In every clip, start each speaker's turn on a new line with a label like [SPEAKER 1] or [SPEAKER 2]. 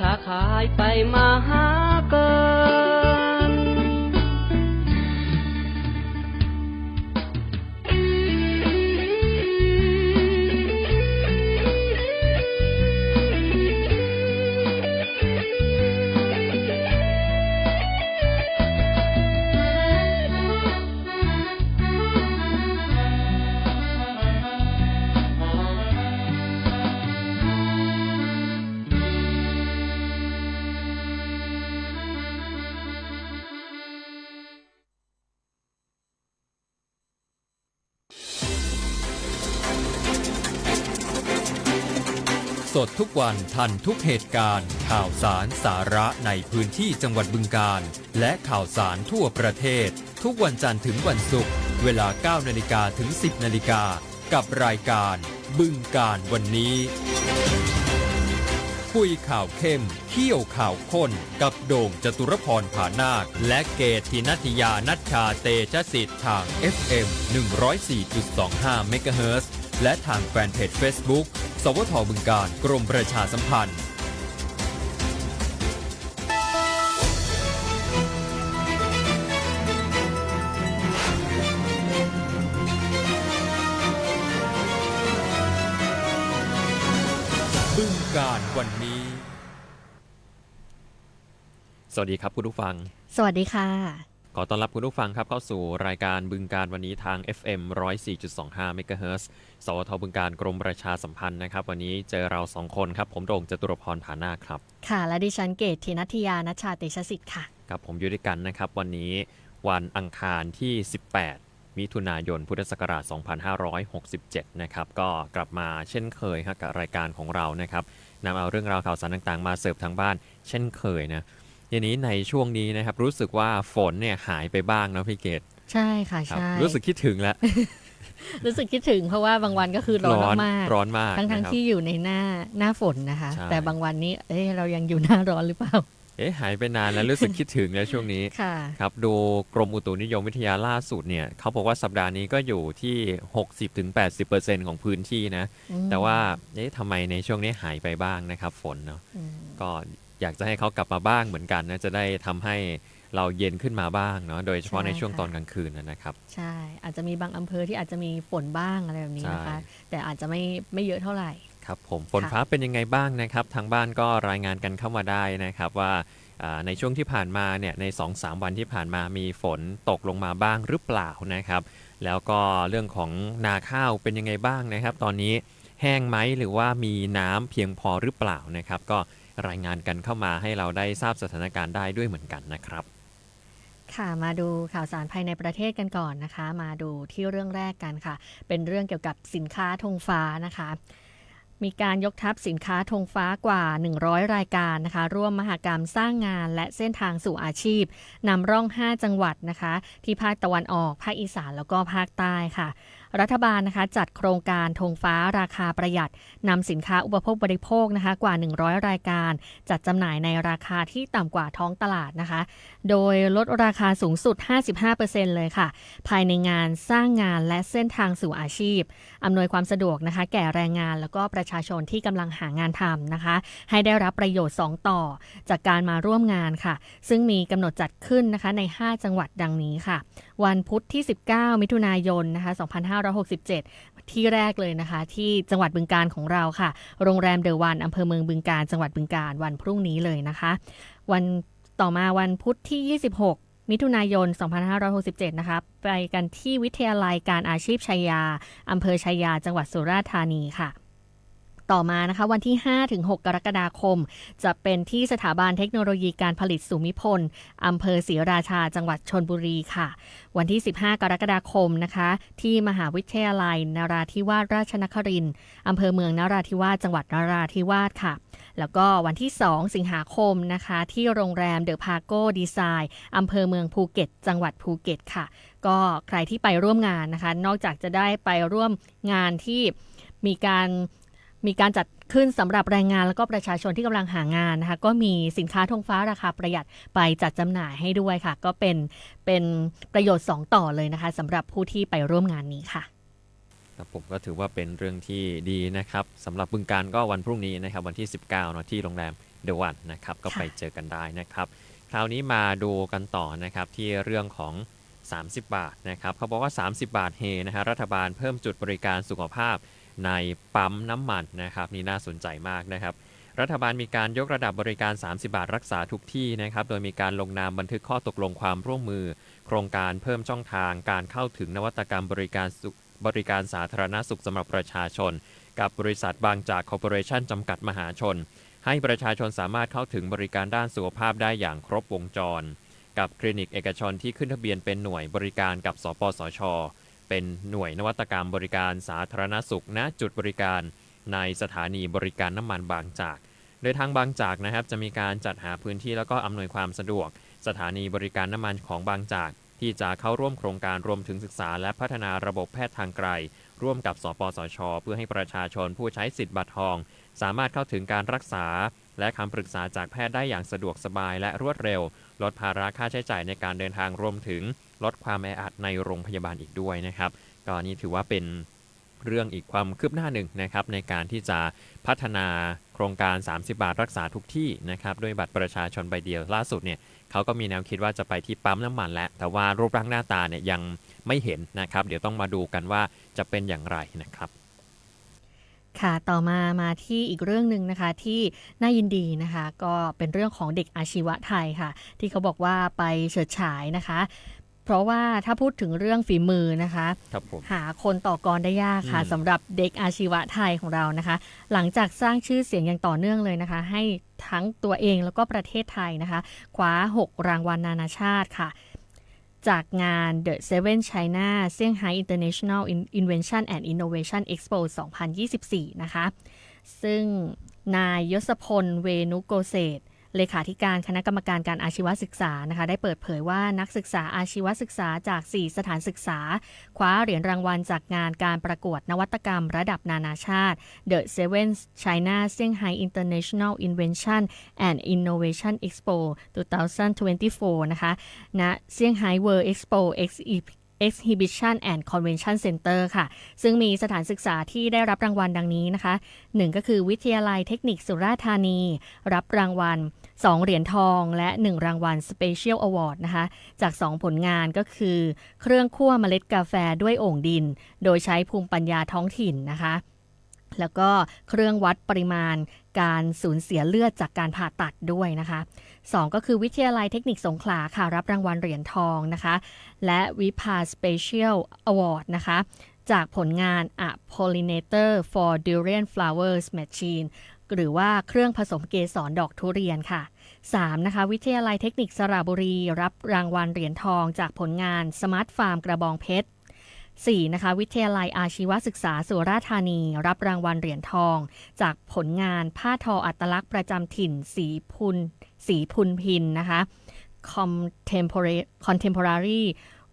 [SPEAKER 1] ค้าขายไปมาหา
[SPEAKER 2] สดทุกวันทันทุกเหตุการณ์ ข่าวสารสาระในพื้นที่จังหวัดบึงการ และข่าวสารทั่วประเทศ ทุกวันจันทร์ถึงวันศุกร์เวลา 9 นาฬิกาถึง 10 นาฬิกา กับรายการบึงการวันนี้ คุยข่าวเข้มเขี้ยวข่าวข้น กับโด่งจตุรพรผานาค และเกตทินัทยานัชชาเตชะสิทธิ์ทาง FM 104.25เมกะเฮิรตซ์และทางแฟนเพจ Facebook สวทบึงการกรมประชาสัมพันธ์บึงการวันนี้ สวัสดีครับคุณผู้ฟัง
[SPEAKER 3] สวัสดีค่ะ
[SPEAKER 2] ขอต้อนรับคุณผู้ฟังครับเข้าสู่รายการบึงการวันนี้ทาง FM 104.25 MHz สวทบึงการกรมประชาสัมพันธ์นะครับ วันนี้เจอเราสองคนครับ ผมโด่งจตุรพรผานาคครับ
[SPEAKER 3] ค่ะ และดิฉันเกตทินัทยานัชชาเตชะสิทธิ์ค่ะ
[SPEAKER 2] กับผมอยู่ด้วยกันนะครับ วันนี้วันอังคารที่ 18 มิถุนายนพุทธศักราช 2567 นะครับ ก็กลับมาเช่นเคยครับกับรายการของเรานะครับนำเอาเรื่องราวข่าวสารต่างๆ มาเสิร์ฟทางบ้าน เช่นเคยนะทีนี้ในช่วงนี้นะครับรู้สึกว่าฝนเนี่ยหายไปบ้างนะพี่เกด
[SPEAKER 3] ใช่ค่ะ
[SPEAKER 2] ครับ
[SPEAKER 3] ใช่
[SPEAKER 2] รู้สึกคิดถึงแล้ว
[SPEAKER 3] รู้สึกคิดถึงเพราะว่าบางวันก็คือร้อนมาก
[SPEAKER 2] ร้อนมาก
[SPEAKER 3] ทั้งทั้ง
[SPEAKER 2] นะครับ
[SPEAKER 3] ที่อยู่ในหน้าหน้าฝนนะคะ
[SPEAKER 2] ใช่
[SPEAKER 3] แต่บางวันนี้เอ๊ะเรายังอยู่หน้าร้อนหรือเปล่า
[SPEAKER 2] เอ๊ะหายไปนานแล้วรู้สึกคิดถึงแล้วช่วงนี้
[SPEAKER 3] ค่ะ
[SPEAKER 2] ครับดูกรมอุตุนิยมวิทยาล่าสุดเนี่ยเขาบอกว่าสัปดาห์นี้ก็อยู่ที่ 60-80%ของพื้นที่นะ
[SPEAKER 3] อืม
[SPEAKER 2] แต่ว่าเอ๊ะทำไมในช่วงนี้หายไปบ้างนะครับ ฝนเนาะ
[SPEAKER 3] อืม
[SPEAKER 2] ก็อยากจะให้เขากลับมาบ้างเหมือนกันนะจะได้ทำให้ เราเย็นขึ้นมาบ้างเนาะโดยเฉพาะในช่วงตอนกลางคืนนะนะครับ
[SPEAKER 3] ใช่ อาจจะมีบางอำเภอที่อาจจะมีฝนบ้างอะไรแบบนี้นะคะ
[SPEAKER 2] ใช่
[SPEAKER 3] แต่อาจจะไม่ไม่เยอะเท่าไหร่
[SPEAKER 2] ครับผมฝนฟ้าเป็นยังไงบ้างนะครับ ทางบ้านก็รายงานกันเข้ามาได้นะครับว่าอ่าในช่วงที่ผ่านมาเนี่ยใน 2-3 วันที่ผ่านมามีฝนตกลงมาบ้างหรือเปล่านะครับ แล้วก็เรื่องของนาข้าวเป็นยังไงบ้างนะครับ ตอนนี้แห้งไหมหรือว่ามีน้ำเพียงพอหรือเปล่านะครับ ก็รายงานกันเข้ามาให้เราได้ทราบสถานการณ์ได้ด้วยเหมือนกันนะครับ
[SPEAKER 3] ค่ะมาดูข่าวสารภายในประเทศกันก่อนนะคะ มาดูที่เรื่องแรกกันค่ะ เป็นเรื่องเกี่ยวกับสินค้าธงฟ้านะคะ มีการยกทัพสินค้าธงฟ้ากว่า 100 รายการนะคะ ร่วมมหกรรมสร้างงานและเส้นทางสู่อาชีพนำร่อง 5 จังหวัดนะคะ ที่ภาคตะวันออก ภาคอีสานแล้วก็ภาคใต้ค่ะ รัฐบาลนะคะจัดโครงการธงฟ้าราคาประหยัดนำสินค้าอุปโภคบริโภคนะคะกว่า 100 รายการ จัดจำหน่ายในราคาที่ต่ำกว่าท้องตลาดนะคะ โดยลดราคาสูงสุด 55%เลยค่ะ ภายในงานสร้างงานและเส้นทางสู่อาชีพอำนวยความสะดวกนะคะ แก่แรงงานแล้วก็ประชาชนที่กำลังหางานทำนะคะ ให้ได้รับประโยชน์ 2 ต่อ จากการมาร่วมงานค่ะ ซึ่งมีกำหนดจัดขึ้นนะคะใน 5 จังหวัดดังนี้ค่ะวันพุธที่ 19 มิถุนายนนะคะ2567 ที่แรกเลยนะคะ ที่จังหวัดบึงการของเราค่ะ โรงแรมเดอะวันอำเภอเมืองบึงการ จังหวัดบึงการวันพรุ่งนี้เลยนะคะ วันต่อมาวันพุธที่ 26มิถุนายน 2567 นะคะ ไปกันที่วิทยาลัยการอาชีพชัยยา อำเภอชัยยา จังหวัดสุราษฎร์ธานีค่ะ ต่อมานะคะวันที่ 5-6 กรกฎาคม จะเป็นที่สถาบันเทคโนโลยีการผลิตสุมิพลอำเภอศรีราชาจังหวัดชนบุรีค่ะ วันที่ 15 กรกฎาคมนะคะ ที่มหาวิทยาลัยนราธิวาสราชนครินทร์อำเภอเมืองนราธิวาสจังหวัดนราธิวาสค่ะ แล้วก็วันที่ 2 สิงหาคมนะคะ ที่โรงแรมเดอะพาโก้ดีไซน์อำเภอเมืองภูเก็ต จังหวัดภูเก็ตค่ะ ก็ใครที่ไปร่วมงานนะคะ นอกจากจะได้ไปร่วมงานที่มีการ มีการจัดขึ้นสำหรับแรงงานแล้วก็ประชาชนที่กำลังหางานนะคะก็มีสินค้าธงฟ้าราคาประหยัดไปจัดจำหน่ายให้ด้วยค่ะ ก็เป็นเป็นประโยชน์ 2 ต่อเลยนะคะสำหรับผู้ที่ไปร่วมงานนี้ค่ะ
[SPEAKER 2] ครับผมก็ถือว่าเป็นเรื่องที่ดีนะครับสำหรับบึงการก็วันพรุ่งนี้นะครับวันที่ 19เนาะที่โรงแรม The One นะครับก็
[SPEAKER 3] ค่ะ
[SPEAKER 2] ไปเจอกันได้นะครับ คราวนี้มาดูกันต่อนะครับที่เรื่องของ 30 บาทนะครับเขาบอกว่า 30 บาทเฮนะฮะรัฐบาลเพิ่มจุดบริการสุขภาพ ในปั๊มน้ำมันนะครับนี่น่าสนใจมากนะครับ รัฐบาลมีการยกระดับบริการ 30 บาทรักษาทุกที่นะครับโดยมีการลงนามบันทึกข้อตกลงความร่วมมือ โครงการเพิ่มช่องทางการเข้าถึงนวัตกรรมบริการสุบริการสาธารณสุขสำหรับประชาชน กับบริษัทบางจากคอร์ปอเรชั่นจำกัดมหาชน ให้ประชาชนสามารถเข้าถึงบริการด้านสุขภาพได้อย่างครบวงจร กับคลินิกเอกชนที่ขึ้นทะเบียนเป็นหน่วยบริการกับสปสช เป็นหน่วยนวัตกรรมบริการสาธารณสุขณจุดบริการในสถานีบริการน้ำมันบางจาก โดยทางบางจากนะครับจะมีการจัดหาพื้นที่แล้วก็อำนวยความสะดวก สถานีบริการน้ำมันของบางจาก ที่จะเข้าร่วมโครงการรวมถึงศึกษา และพัฒนาระบบแพทย์ทางไกล ร่วมกับ สปสช เพื่อให้ประชาชนผู้ใช้สิทธิ์บัตรทอง สามารถเข้าถึงการรักษา และคำปรึกษาจากแพทย์ได้อย่างสะดวกสบายและรวดเร็วลดภาระค่าใช้จ่ายในการเดินทางรวมถึงลดความแออัดในโรงพยาบาลอีกด้วยนะครับก็นี่ถือว่าเป็นเรื่องอีกความคืบหน้าหนึ่งนะครับในการที่จะพัฒนาโครงการ 30 บาทรักษาทุกที่นะครับด้วยบัตรประชาชนใบเดียวล่าสุดเนี่ยเขาก็มีแนวคิดว่าจะไปที่ปั๊มน้ำมันแล้ว แต่ว่ารูปร่างหน้าตาเนี่ยยังไม่เห็นนะครับ เดี๋ยวต้องมาดูกันว่าจะเป็นอย่างไรนะครับ
[SPEAKER 3] ค่ะต่อมามาที่อีกเรื่องหนึ่งนะคะที่น่ายินดีนะคะ ก็เป็นเรื่องของเด็กอาชีวะไทยค่ะ ที่เขาบอกว่าไปเฉิดฉายนะคะ เพราะว่าถ้าพูดถึงเรื่องฝีมือนะคะ
[SPEAKER 2] ครับผม
[SPEAKER 3] หาคนต่อกรได้ยากค่ะ
[SPEAKER 2] อืม
[SPEAKER 3] สำหรับเด็กอาชีวะไทยของเรานะคะ หลังจากสร้างชื่อเสียงอย่างต่อเนื่องเลยนะคะ ให้ทั้งตัวเองแล้วก็ประเทศไทยนะคะคว้า 6 รางวัลนานาชาติค่ะ จากงาน The Seven China Shanghai International Invention and Innovation Expo 2024 นะคะ ซึ่งนายยศพล เวนุโกเศษ เลขาธิการคณะกรรมการการอาชีวศึกษานะคะ ได้เปิดเผยว่านักศึกษาอาชีวศึกษาจาก 4 สถานศึกษา คว้าเหรียญรางวัลจากงานการประกวดนวัตกรรมระดับนานาชาติ The Seven China Shanghai International Invention and Innovation Expo 2024 นะคะณ Shanghai World Expo Exhibition and Convention Center ค่ะ ซึ่งมีสถานศึกษาที่ได้รับรางวัลดังนี้นะคะหนึ่งก็คือวิทยาลัยเทคนิคสุราษฎร์ธานี รับรางวัล 2 เหรียญทองและ 1 รางวัล Special Award นะคะจาก 2 ผลงานก็คือ เครื่องคั่วเมล็ดกาแฟด้วยโอ่งดิน โดยใช้ภูมิปัญญาท้องถิ่นนะคะ แล้วก็เครื่องวัดปริมาณการสูญเสียเลือดจากการผ่าตัดด้วยนะคะ 2 ก็คือวิทยาลัยเทคนิคสงขลาค่ะรับรางวัลเหรียญทองนะคะ และวิภา Special Award นะคะจากผลงาน A Pollinator for Durian Flowers Machine หรือว่าเครื่องผสมเกสรดอกทุเรียนค่ะ 3. นะคะ วิทยาลัยเทคนิคสระบุรี รับรางวัลเหรียญทองจากผลงาน Smart Farm กระบองเพชร 4. นะคะ วิทยาลัยอาชีวศึกษาสุราษฎร์ธานี รับรางวัลเหรียญทอง จากผลงานผ้าทออัตลักษณ์ประจำถิ่นสีพุนสีพุนพินนะคะ Contemporary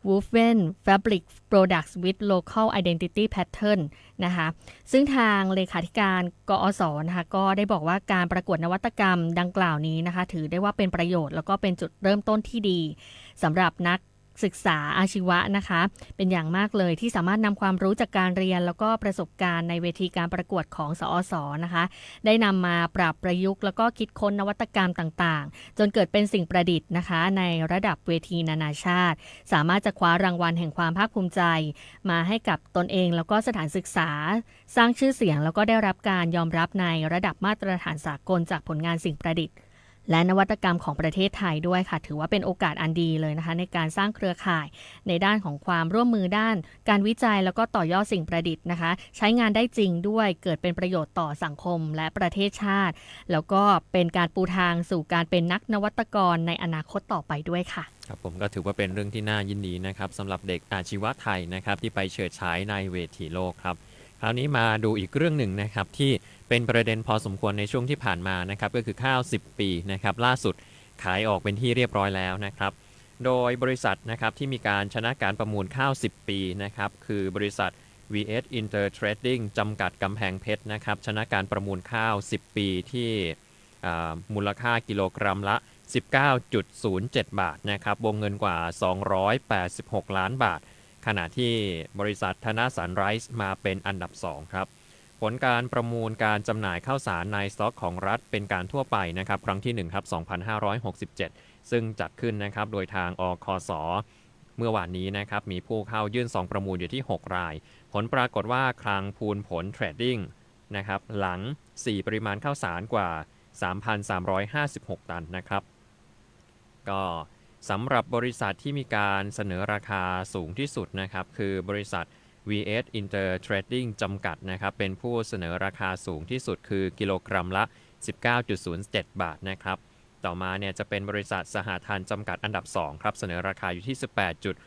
[SPEAKER 3] Woven Fabric Products with Local Identity Pattern นะคะซึ่งทางเลขาธิการกอสนะคะก็ได้บอกว่าการประกวดนวัตกรรมดังกล่าวนี้นะคะ ถือได้ว่าเป็นประโยชน์แล้วก็เป็นจุดเริ่มต้นที่ดีสำหรับนัก ศึกษาอาชีวะนะคะ เป็นอย่างมากเลยที่สามารถนำความรู้จากการเรียน แล้วก็ประสบการณ์ในเวทีการประกวดของสอสอนะคะ ได้นำมาปรับประยุกต์แล้วก็คิดค้นนวัตกรรมต่างๆ จนเกิดเป็นสิ่งประดิษฐ์นะคะ ในระดับเวทีนานาชาติ สามารถจะคว้ารางวัลแห่งความภาคภูมิใจ มาให้กับตนเอง แล้วก็สถานศึกษา สร้างชื่อเสียงแล้วก็ได้รับการยอมรับในระดับมาตรฐานสากลจากผลงานสิ่งประดิษฐ์ และนวัตกรรมของประเทศไทยด้วยค่ะ ถือว่าเป็นโอกาสอันดีเลยนะคะ ในการสร้างเครือข่ายในด้านของความร่วมมือด้าน การวิจัยแล้วก็ต่อยอดสิ่งประดิษฐ์นะคะ ใช้งานได้จริงด้วยเกิดเป็นประโยชน์ต่อสังคมและประเทศชาติ แล้วก็เป็นการปูทางสู่การเป็นนักนวัตกรในอนาคตต่อไปด้วยค่ะ
[SPEAKER 2] ครับผมก็ถือว่าเป็นเรื่องที่น่ายินดีนะครับสำหรับเด็กอาชีวะไทยนะครับที่ไปเฉิดฉายในเวทีโลกครับ คราวนี้มาดูอีกเรื่องหนึ่งนะครับที่เป็นประเด็นพอสมควรในช่วงที่ผ่านมานะครับก็คือข้าว 10 ปีนะครับล่าสุดขายออกเป็นที่เรียบร้อยแล้วนะครับ โดยบริษัทนะครับที่มีการชนะการประมูลข้าว 10 ปีนะครับคือบริษัท VS Inter Trading จำกัดกำแพงเพชรนะครับชนะการประมูลข้าว 10 ปีที่มูลค่ากิโลกรัมละ 19.07 บาทนะครับวงเงินกว่า 286 ล้านบาท ณะที่บริษัทธนสันไรซ์มาเป็นอันดับ 2 ครับ ผลการประมูลการจำหน่ายข้าวสารในสต็อกของรัฐเป็นการทั่วไปนะครับครั้งที่1ครับ2567 ซึ่งจัดขึ้นนะครับโดยทางอคสเมื่อวานนี้นะครับมีผู้เข้ายื่นซองประมูลอยู่ที่ 6 ราย ผลปรากฏว่าคลังพูนผลเทรดดิ้งนะครับหลัง 4 ปริมาณข้าวสารกว่า 3,356 ตันนะครับ ก็ สำหรับบริษัทที่มีการเสนอราคาสูงที่สุดนะครับ คือบริษัท VS Inter Trading จำกัดนะครับ เป็นผู้เสนอราคาสูงที่สุดคือกิโลกรัมละ 19.07 บาทนะครับ ต่อมาเนี่ยจะเป็นบริษัทสหทานจำกัดอันดับ 2 ครับ เสนอราคาอยู่ที่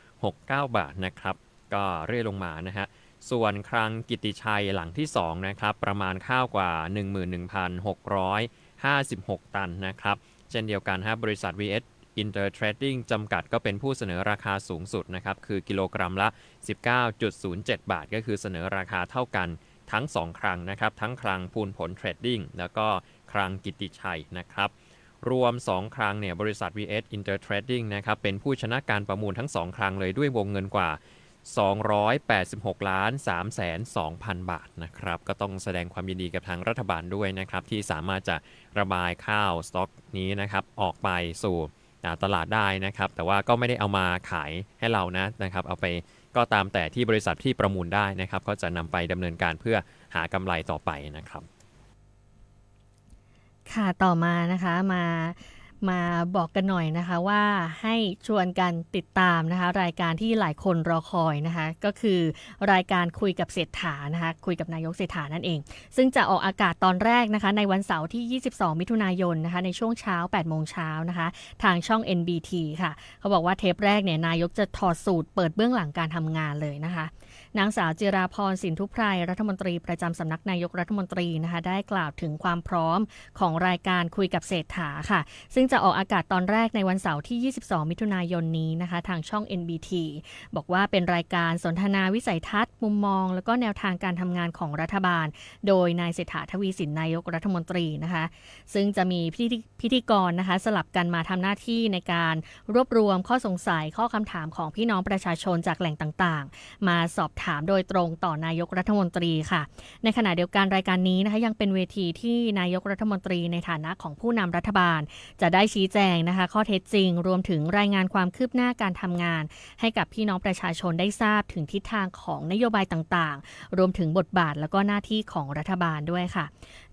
[SPEAKER 2] 18.69 บาทนะครับ ก็เรื่อยลงมานะฮะ ส่วนครังกิตติชัยหลังที่ 2 นะครับ ประมาณข้าวกว่า 11,656 ตันนะครับ เช่นเดียวกันฮะบริษัท VS Inter Trading จำกัดก็เป็นผู้เสนอราคาสูงสุดนะครับ คือกิโลกรัมละ 19.07 บาท ก็คือเสนอราคาเท่ากันทั้ง 2 ครั้งนะครับ ทั้งครั้งพูนผลเทรดดิ้งแล้วก็ครั้งกิติชัยนะครับ รวม 2 ครั้งเนี่ยบริษัท VS Inter Trading นะครับเป็นผู้ชนะการประมูลทั้ง 2 ครั้งเลยด้วยวงเงินกว่า 286 ล้าน3แสน2,000 บาทนะครับ ก็ต้องแสดงความยินดีกับทางรัฐบาลด้วยนะครับ ที่สามารถจะระบายข้าวสต็อกนี้นะครับออกไปสู่ ตลาดได้นะครับ แต่ว่าก็ไม่ได้เอามาขายให้เรานะนะครับ เอาไปก็ตามแต่ที่บริษัทที่ประมูลได้นะครับ ก็จะนำไปดำเนินการเพื่อหากำไรต่อไปนะครับ
[SPEAKER 3] ค่ะต่อมานะคะมา มาบอกกันหน่อยนะคะว่าให้ชวนกันติดตามนะคะ รายการที่หลายคนรอคอยนะคะ ก็คือรายการคุยกับเศรษฐานะคะ คุยกับนายกเศรษฐานั่นเอง ซึ่งจะออกอากาศตอนแรกนะคะ ในวันเสาร์ที่ 22 มิถุนายนนะคะ ในช่วงเช้า 8 โมงเช้านะคะ ทางช่อง NBT ค่ะ เขาบอกว่าเทปแรกเนี่ยนายกจะถอดสูตรเปิดเบื้องหลังการทำงานเลยนะคะ นางสาวจิราพรสินทุไพรรัฐมนตรีประจำสำนักนายกรัฐมนตรีนะคะได้กล่าวถึงความพร้อมของรายการคุยกับเศรษฐาค่ะ ซึ่งจะออกอากาศตอนแรกในวันเสาร์ที่ 22 มิถุนายนนี้นะคะ ทางช่อง NBT บอกว่าเป็นรายการสนทนาวิสัยทัศน์ มุมมอง แล้วก็แนวทางการทำงานของรัฐบาล โดยนายเศรษฐาทวีสินนายกรัฐมนตรีนะคะ ซึ่งจะมีพิธีพิธีกรนะคะ สลับกันมาทำหน้าที่ในการรวบรวมข้อสงสัยข้อคำถามของพี่น้องประชาชนจากแหล่งต่างๆ มาสอบถามโดยตรงต่อนายกรัฐมนตรีค่ะ ในขณะเดียวกันรายการนี้นะคะยังเป็นเวทีที่นายกรัฐมนตรีในฐานะของผู้นำรัฐบาล จะได้ชี้แจงนะคะ ข้อเท็จจริง รวมถึงรายงานความคืบหน้าการทำงาน ให้กับพี่น้องประชาชนได้ทราบถึงทิศทางของนโยบายต่างๆ รวมถึงบทบาทแล้วก็หน้าที่ของรัฐบาลด้วยค่ะ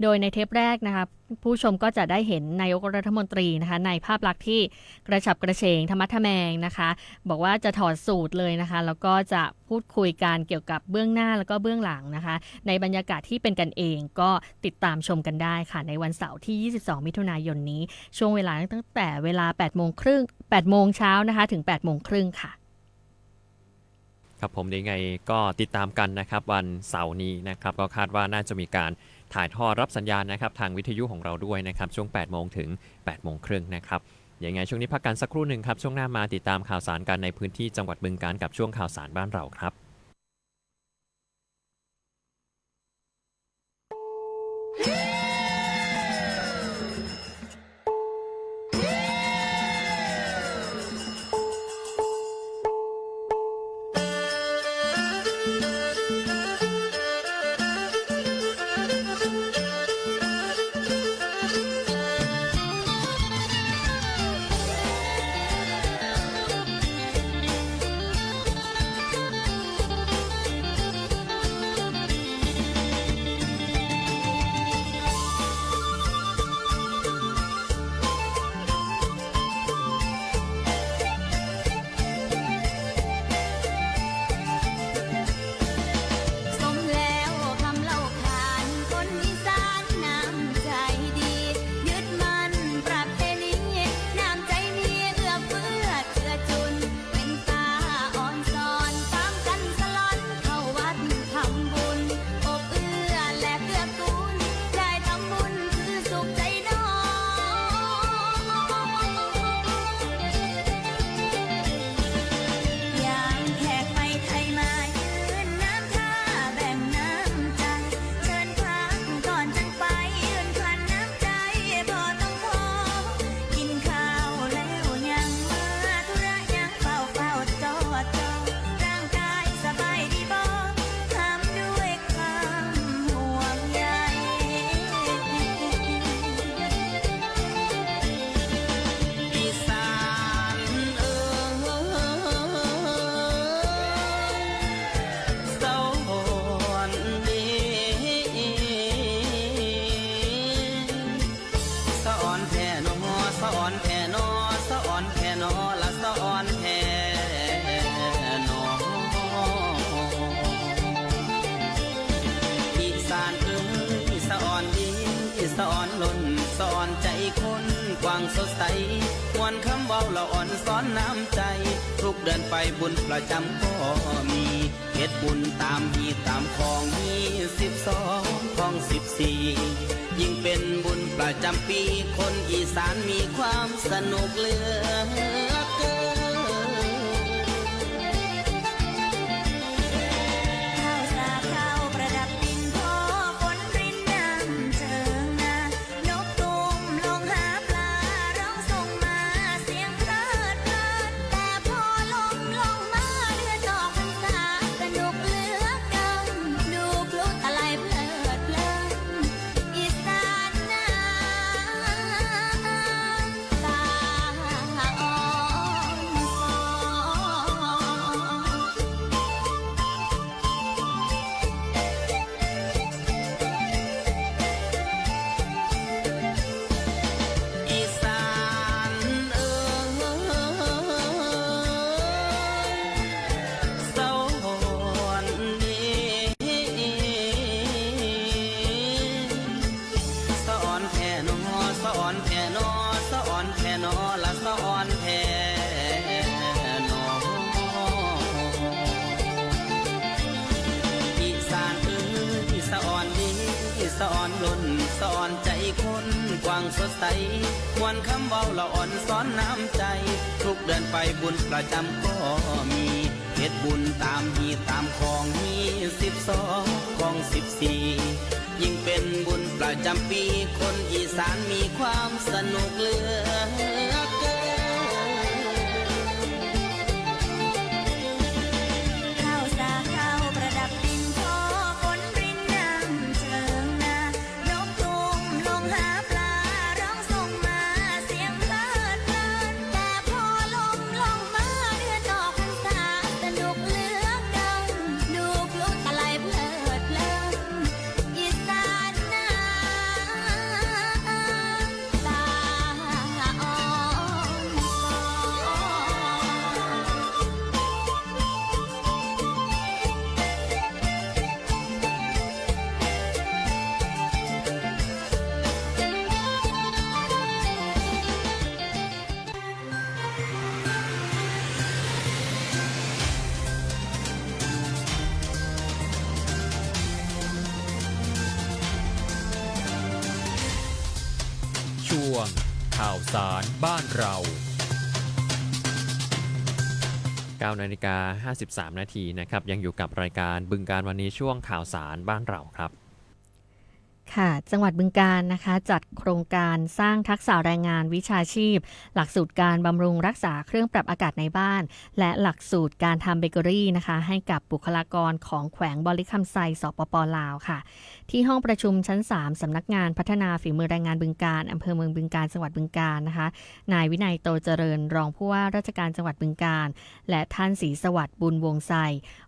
[SPEAKER 3] โดยในเทปแรกนะคะ ผู้ชมก็จะได้เห็นนายกรัฐมนตรีนะคะ ในภาพลักษณ์ที่กระฉับกระเฉงธรรมะทแมงนะคะ บอกว่าจะถอดสูตรเลยนะคะ แล้วก็จะพูดคุยกันเกี่ยวกับเบื้องหน้าแล้วก็เบื้องหลังนะคะ ในบรรยากาศที่เป็นกันเองก็ติดตามชมกันได้ค่ะ ในวันเสาร์ที่ 22 มิถุนายนนี้ ช่วงเวลาตั้งแต่เวลา8โมงครึ่ง8โมงเช้านะคะ ถึง8โมงครึ่งค่ะ
[SPEAKER 2] ครับผมยังไงก็ติดตามกันนะครับวันเสาร์นี้นะครับก็คาดว่าน่าจะมีการถ่ายทอดรับสัญญาณนะครับทางวิทยุของเราด้วยนะครับช่วง 8 โมงถึง 8 โมงครึ่งนะครับยังไงช่วงนี้พักกันสักครู่หนึ่งครับช่วงหน้ามาติดตามข่าวสารกันในพื้นที่จังหวัดบึงการกับช่วงข่าวสารบ้านเราครับ
[SPEAKER 4] สอนล้นสอนใจคนกว้างสดใสมวรคำเว้าละอ่อนสอนน้ำใจ ทุกเดือนไปบุญประจำก็มีเฮ็ดบุญตามมีตามของมีสิบสองของสิบสี่ยิ่งเป็นบุญประจำปีคนอีสานมีความสนุกเหลือ
[SPEAKER 5] ควร
[SPEAKER 4] คำเว้าละอ่อนสอนน้ำใจ ทุกเดือนไปบุญประจำก็มีเฮ็ดบุญตามฮีตามของมีสิบสองของสิบสี่ยิ่งเป็นบุญประจำปี คนอีสานมีความสนุกเหลือ
[SPEAKER 5] สารบ้านเรา
[SPEAKER 2] 9นาฬิกา53 นาทีนะครับ ยังอยู่กับรายการบึงการวันนี้ช่วงข่าวสารบ้านเราครับ
[SPEAKER 3] ค่ะจังหวัดบึงการนะคะ จัดโครงการสร้างทักษะแรงงานวิชาชีพ หลักสูตรการบำรุงรักษาเครื่องปรับอากาศในบ้าน และหลักสูตรการทำเบเกอรี่นะคะ ให้กับบุคลากรของแขวงบริคำไซสปปลาวค่ะ ที่ห้องประชุมชั้น 3 สำนักงานพัฒนาฝีมือแรงงานบึงการอำเภอเมืองบึงการจังหวัดบึงการนะคะ นายวินัยโตเจริญ รองผู้ว่าราชการจังหวัดบึงการ และท่านศรีสวัสดิ์บุญวงไซ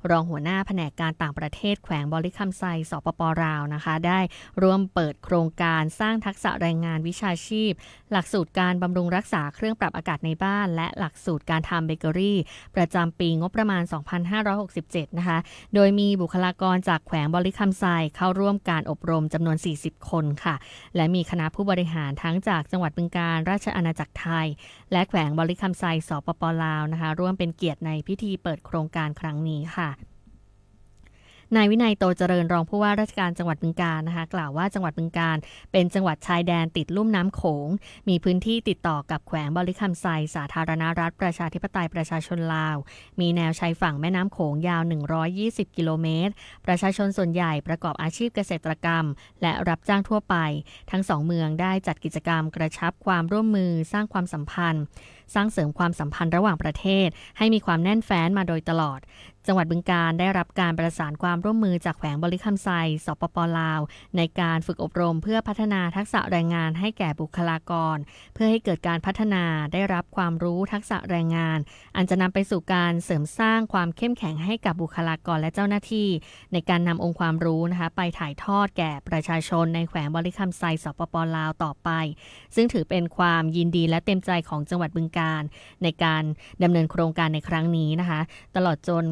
[SPEAKER 3] รองหัวหน้าแผนกการต่างประเทศแขวงบริคำไซสปปลาวนะคะ ได้ร่วมเปิดโครงการสร้างทักษะแรงงานวิชาชีพ หลักสูตรการบำรุงรักษาเครื่องปรับอากาศในบ้าน และหลักสูตรการทำเบเกอรี่ ประจำปีงบประมาณ 2567 นะคะ โดยมีบุคลากรจากแขวงบริคำไซเข้าร่วมกันารอบรมจำนวน 40 คนค่ะ และมีคณะผู้บริหารทั้งจากจังหวัดบึงการราชอาณาจักรไทย และแขวงบริคัมไซสปปลาวนะคะ ร่วมเป็นเกียรติในพิธีเปิดโครงการครั้งนี้ค่ะ นายวินัยโตเจริญรองผู้ว่าราชการจังหวัดบึงการนะคะกล่าวว่าจังหวัดบึงการเป็นจังหวัดชายแดนติดลุ่มน้ำโขง มีพื้นที่ติดต่อกับแขวงบริคำไซสาธารณรัฐ ประชาธิปไตยประชาชนลาว มีแนวชายฝั่งแม่น้ำโขงยาว 120 กิโลเมตร ประชาชนส่วนใหญ่ประกอบอาชีพเกษตรกรรม และรับจ้างทั่วไป ทั้งสองเมืองได้จัดกิจกรรมกระชับความร่วมมือสร้างความสัมพันธ์ สร้างเสริมความสัมพันธ์ระหว่างประเทศ ให้มีความแน่นแฟ้นมาโดยตลอด จังหวัดบึงการได้รับการประสานความร่วมมือจากแขวงบริคำไซสปปลาว ในการฝึกอบรมเพื่อพัฒนาทักษะแรงงานให้แก่บุคลากร เพื่อให้เกิดการพัฒนาได้รับความรู้ทักษะแรงงาน อันจะนำไปสู่การเสริมสร้างความเข้มแข็งให้กับบุคลากรและเจ้าหน้าที่ ในการนำองค์ความรู้นะคะไปถ่ายทอดแก่ประชาชนในแขวงบริคำไซสปปลาวต่อไป ซึ่งถือเป็นความยินดีและเต็มใจของจังหวัดบึงการ ในการดำเนินโครงการในครั้งนี้นะคะ ตลอดจน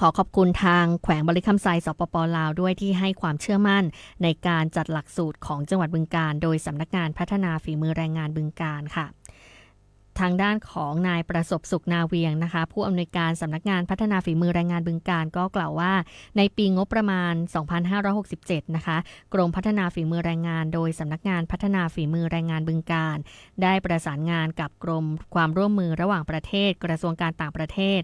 [SPEAKER 3] ขอขอบคุณทางแขวงบริคำไซสปปลาวด้วยที่ให้ความเชื่อมั่น ในการจัดหลักสูตรของจังหวัดบึงการ โดยสำนักงานพัฒนาฝีมือแรงงานบึงการค่ะทางด้านของนายประสบสุขนาเวียงนะคะ ผู้อำนวยการสำนักงานพัฒนาฝีมือแรงงานบึงการก็กล่าวว่า ในปีงบประมาณ 2567 นะคะ กรมพัฒนาฝีมือแรงงาน โดยสำนักงานพัฒนาฝีมือแรงงานบึงการ ได้ประสานงานกับกรมความร่วมมือระหว่างประเทศ กระทรวงการต่างประเทศ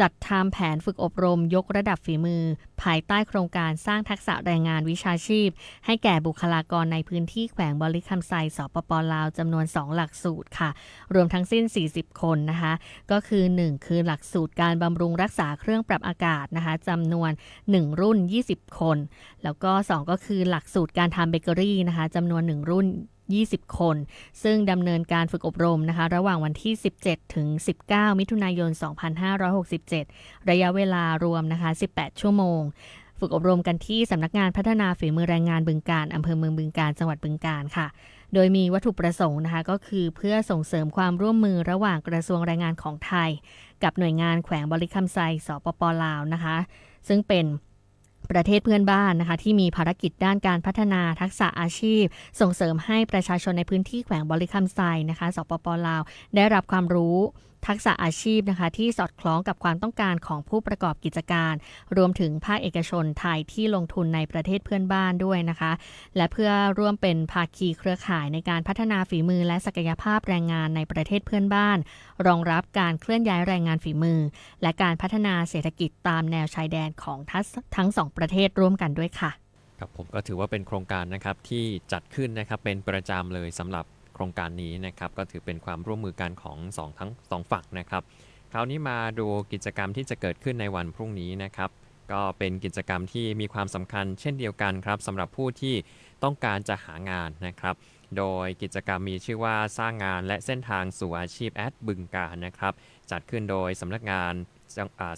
[SPEAKER 3] จัดทำแผนฝึกอบรมยกระดับฝีมือ ภายใต้โครงการสร้างทักษะแรงงานวิชาชีพ ให้แก่บุคลากรในพื้นที่แขวงบริคำไซสปปลาวจำนวน 2 หลักสูตรค่ะ รวมทั้งสิ้น 40 คนนะคะ ก็คือ 1 คือหลักสูตรการบำรุงรักษาเครื่องปรับอากาศนะคะจำนวน 1 รุ่น 20 คน แล้วก็ 2 ก็คือหลักสูตรการทำเบเกอรี่นะคะจำนวน 1 รุ่น 20 คน ซึ่งดำเนินการฝึกอบรมนะคะ ระหว่างวันที่ 17 ถึง 19 มิถุนายน 2567 ระยะเวลารวมนะคะ 18 ชั่วโมง ฝึกอบรมกันที่สำนักงานพัฒนาฝีมือแรงงานบึงการอำเภอเมืองบึงการจังหวัดบึงการค่ะโดยมีวัตถุประสงค์นะคะก็คือเพื่อส่งเสริมความร่วมมือระหว่างกระทรวงแรงงานของไทย กับหน่วยงานแขวงบริคำไซสปปลาวนะคะ ซึ่งเป็น ประเทศเพื่อนบ้านนะคะที่มีภารกิจด้านการพัฒนาทักษะอาชีพ ส่งเสริมให้ประชาชนในพื้นที่แขวงบริคำไซนะคะสปปลาว ได้รับความรู้ ทักษะอาชีพนะคะที่สอดคล้องกับความต้องการของผู้ประกอบกิจการ รวมถึงภาคเอกชนไทยที่ลงทุนในประเทศเพื่อนบ้านด้วยนะคะ และเพื่อร่วมเป็นภาคีเครือข่ายในการพัฒนาฝีมือและศักยภาพแรงงานในประเทศเพื่อนบ้าน รองรับการเคลื่อนย้ายแรงงานฝีมือ และการพัฒนาเศรษฐกิจตามแนวชายแดนของทัศทั้งสองประเทศร่วมกันด้วยค่ะ
[SPEAKER 2] ครับผมก็ถือว่าเป็นโครงการนะครับที่จัดขึ้นนะครับเป็นประจำเลยสำหรับ โครงการนี้นะครับก็ถือเป็นความร่วมมือกันของสองทั้งสองฝั่งนะครับคราวนี้มาดูกิจกรรมที่จะเกิดขึ้นในวันพรุ่งนี้นะครับก็เป็นกิจกรรมที่มีความสำคัญเช่นเดียวกันครับสำหรับผู้ที่ต้องการจะหางานนะครับ โดยกิจกรรมมีชื่อว่าสร้างงานและเส้นทางสู่อาชีพแอดบึงการนะครับ จัดขึ้นโดยสำนักงาน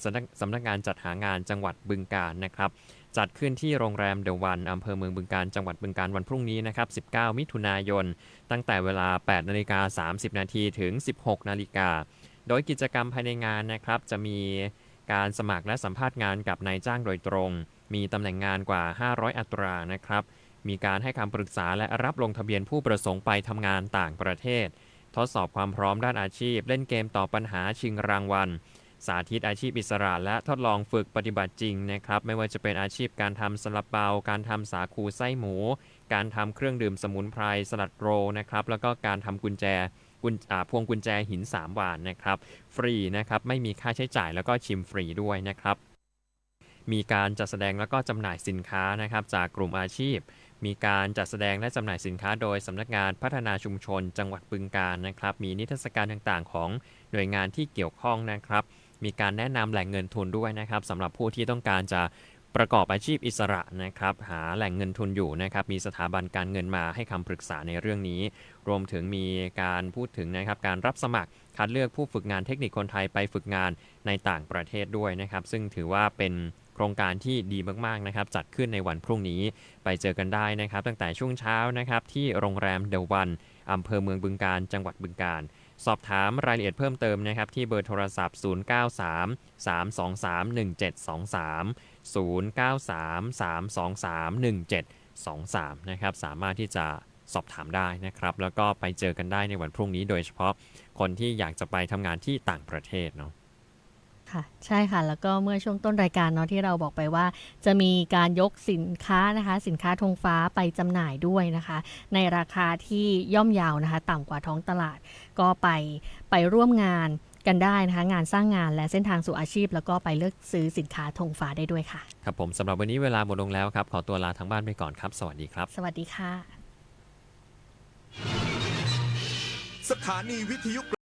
[SPEAKER 2] สำนักสำนักงานจัดหางานจังหวัดบึงการนะครับ จัดขึ้นที่โรงแรมเดอะวันอำเภอเมืองบึงการจังหวัดบึงการวันพรุ่งนี้นะครับ 19 มิถุนายน ตั้งแต่เวลา 8 นาฬิกา 30 นาทีถึง 16 นาฬิกา โดยกิจกรรมภายในงานนะครับ จะมีการสมัครและสัมภาษณ์งานกับนายจ้างโดยตรง มีตำแหน่งงานกว่า 500 อัตรานะครับ มีการให้คำปรึกษาและรับลงทะเบียนผู้ประสงค์ไปทำงานต่างประเทศ ทดสอบความพร้อมด้านอาชีพ เล่นเกมตอบปัญหาชิงรางวัล สาธิตอาชีพอิสระและทดลองฝึกปฏิบัติจริงนะครับ ไม่ว่าจะเป็นอาชีพการทำสลับเปา การทำสาคูไส้หมู การทำเครื่องดื่มสมุนไพรสลัดโรนะครับ แล้วก็การทำกุญแจกุญพวงกุญแจหิน3วานนะครับ ฟรีนะครับ ไม่มีค่าใช้จ่ายแล้วก็ชิมฟรีด้วยนะครับ มีการจัดแสดงแล้วก็จำหน่ายสินค้านะครับ จากกลุ่มอาชีพ มีการจัดแสดงและจำหน่ายสินค้าโดยสำนักงานพัฒนาชุมชน จังหวัดบึงการนะครับ มีนิทรรศการต่างๆ ของหน่วยงานที่เกี่ยวข้องนะครับ มีการแนะนำแหล่งเงินทุนด้วยนะครับสำหรับผู้ที่ต้องการจะประกอบอาชีพอิสระนะครับ หาแหล่งเงินทุนอยู่นะครับ มีสถาบันการเงินมาให้คำปรึกษาในเรื่องนี้ รวมถึงมีการพูดถึงนะครับ การรับสมัครคัดเลือกผู้ฝึกงานเทคนิคคนไทยไปฝึกงานในต่างประเทศด้วยนะครับ ซึ่งถือว่าเป็นโครงการที่ดีมากๆนะครับ จัดขึ้นในวันพรุ่งนี้ไปเจอกันได้นะครับ ตั้งแต่ช่วงเช้านะครับที่โรงแรมเดวันอำเภอเมืองบึงการจังหวัดบึงการ สอบถามรายละเอียดเพิ่มเติมนะครับที่เบอร์โทรศัพท์ 093 323 1723 093 323 1723 นะครับสามารถที่จะสอบถามได้นะครับ แล้วก็ไปเจอกันได้ในวันพรุ่งนี้โดยเฉพาะคนที่อยากจะไปทำงานที่ต่างประเทศเนาะ
[SPEAKER 3] ค่ะใช่ค่ะ แล้วก็เมื่อช่วงต้นรายการเนาะที่เราบอกไปว่า จะมีการยกสินค้านะคะ สินค้าธงฟ้าไปจำหน่ายด้วยนะคะ ในราคาที่ย่อมเยาวนะคะ ต่ำกว่าท้องตลาดก็ไปไปร่วมงานกันได้นะคะ งานสร้างงานและเส้นทางสู่อาชีพ แล้วก็ไปเลือกซื้อสินค้าธงฟ้าได้ด้วยค่ะ
[SPEAKER 2] ครับผมสำหรับวันนี้เวลาหมดลงแล้วครับ ขอตัวลาทั้งบ้านไปก่อนครับ สวัสดีครับ
[SPEAKER 3] สวัสดีค่ะ
[SPEAKER 6] สถานีวิทยุ